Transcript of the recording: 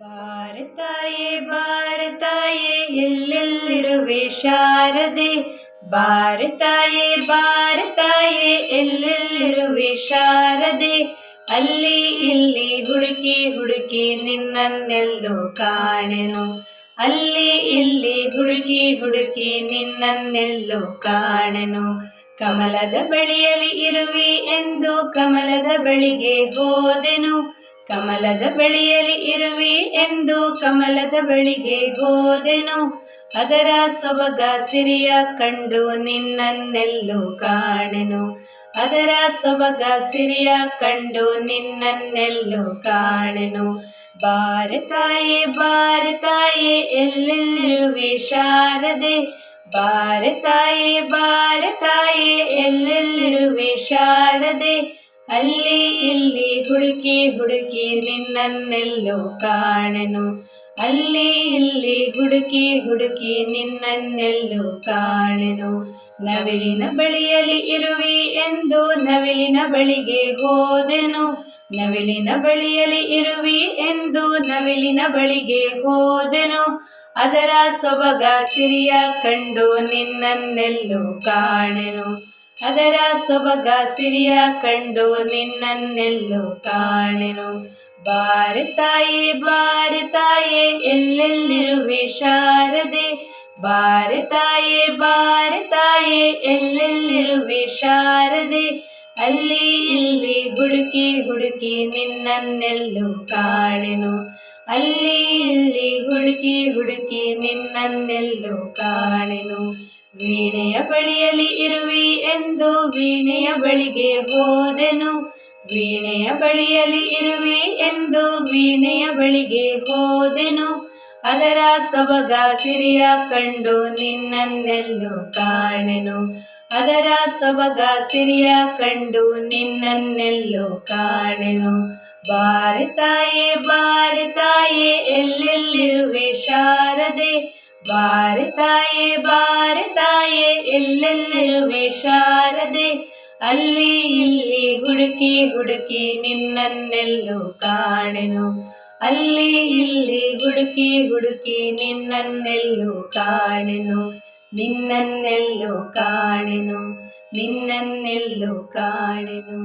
ಭಾರತಾಯೇ ಭಾರತಾಯೇ, ಎಲ್ಲೆಲ್ಲಿರುವೆ ಶಾರದೆ? ಭಾರತಾಯೇ ಭಾರತಾಯೇ, ಎಲ್ಲೆಲ್ಲಿರುವೆ ಶಾರದೆ? ಅಲ್ಲಿ, ಇಲ್ಲಿ ಹುಡುಕಿ ಹುಡುಕಿ ನಿನ್ನನ್ನೆಲ್ಲೋ ಕಾಣೆನು. ಅಲ್ಲಿ, ಇಲ್ಲಿ ಹುಡುಕಿ ಹುಡುಕಿ ನಿನ್ನನ್ನೆಲ್ಲೋ ಕಾಣೆನು. ಕಮಲದ ಬಳಿಯಲ್ಲಿ ಇರುವಿ ಎಂದು ಕಮಲದ ಬಳಿಗೆ ಹೋದೆನು. ಕಮಲದ ಬಳಿಯಲ್ಲಿ ಇರುವಿ ಎಂದು ಕಮಲದ ಬಳಿಗೆ ಹೋದೆನು. ಅದರ ಸೊಬಗ ಸಿರಿಯ ಕಂಡು ನಿನ್ನನ್ನೆಲ್ಲೋ ಕಾಣೆನು. ಅದರ ಸೊಬಗ ಸಿರಿಯ ಕಂಡು ನಿನ್ನನ್ನೆಲ್ಲೋ ಕಾಣೆನು. ಭಾರತಾಯೇ ಭಾರತಾಯೇ ಎಲ್ಲೆಲ್ಲಿರುವೆ ಶಾರದೆ? ಭಾರತಾಯೇ ಭಾರತಾಯೇ ಎಲ್ಲೆಲ್ಲಿರುವೆ ಶಾರದೆ? ಅಲ್ಲಿ ಹುಡುಕಿ ಹುಡುಕಿ ನಿನ್ನನ್ನೆಲ್ಲೋ ಕಾಣೆನು. ಅಲ್ಲಿ ಇಲ್ಲಿ ಹುಡುಕಿ ಹುಡುಕಿ ನಿನ್ನನ್ನೆಲ್ಲೋ ಕಾಣೆನು. ನವಿಲಿನ ಬಳಿಯಲ್ಲಿ ಇರುವಿ ಎಂದು ನವಿಲಿನ ಬಳಿಗೆ ಹೋದೆನು. ನವಿಲಿನ ಬಳಿಯಲ್ಲಿ ಇರುವಿ ಎಂದು ನವಿಲಿನ ಬಳಿಗೆ ಹೋದೆನು. ಅದರ ಸೊಬಗ ಸಿರಿಯ ಕಂಡು ನಿನ್ನನ್ನೆಲ್ಲೋ ಕಾಣೆನು. ಅದರ ಸೊಬಗ ಸಿರಿಯ ಕಂಡು ನಿನ್ನನ್ನೆಲ್ಲೂ ಕಾಣೆನು ಭಾರತಾಯೇ ಭಾರತಾಯೇ ಎಲ್ಲೆಲ್ಲಿರುವೆ ಶಾರದೆ ಬಾರಿ ತಾಯಿ ಎಲ್ಲೆಲ್ಲಿರುವೆ ಶಾರದೆ ಅಲ್ಲಿ, ಇಲ್ಲಿ ಹುಡುಕಿ ಹುಡುಕಿ ನಿನ್ನನ್ನೆಲ್ಲೂ ಕಾಣೆನು ಅಲ್ಲಿ, ಇಲ್ಲಿ ಹುಡುಕಿ ಹುಡುಕಿ ನಿನ್ನನ್ನೆಲ್ಲೂ ಕಾಣೆನು ವೀಣೆಯ ಬಳಿಯಲ್ಲಿ ಇರುವಿ ಎಂದು ವೀಣೆಯ ಬಳಿಗೆ ಹೋದೆನು. ವೀಣೆಯ ಬಳಿಯಲ್ಲಿ ಇರುವಿ ಎಂದು ವೀಣೆಯ ಬಳಿಗೆ ಹೋದೆನು. ಅದರ ಸೊಬಗ ಸಿರಿಯ ಕಂಡು ನಿನ್ನನ್ನೆಲ್ಲು ಕಾಣೆನು. ಅದರ ಸೊಬಗ ಸಿರಿಯ ಕಂಡು ನಿನ್ನನ್ನೆಲ್ಲು ಕಾಣೆನು. ಬಾರಿ ತಾಯೇ, ಬಾರಿ ಎಲ್ಲೆಲ್ಲಿರುವೆ ಶಾರದೆ ಭಾರತಾಯೇ ಭಾರತಾಯೇ ಎಲ್ಲೆಲ್ಲಿರುವೆ ಶಾರದೆ ಅಲ್ಲಿ ಇಲ್ಲಿ ಹುಡುಕಿ ಹುಡುಕಿ ನಿನ್ನನ್ನೆಲ್ಲೋ ಕಾಣೆನು ಅಲ್ಲಿ ಇಲ್ಲಿ ಹುಡುಕಿ ಹುಡುಕಿ ನಿನ್ನನ್ನೆಲ್ಲೋ ಕಾಣೆನು ನಿನ್ನನ್ನೆಲ್ಲೋ ಕಾಣೆನು ನಿನ್ನನ್ನೆಲ್ಲೋ ಕಾಣೆನು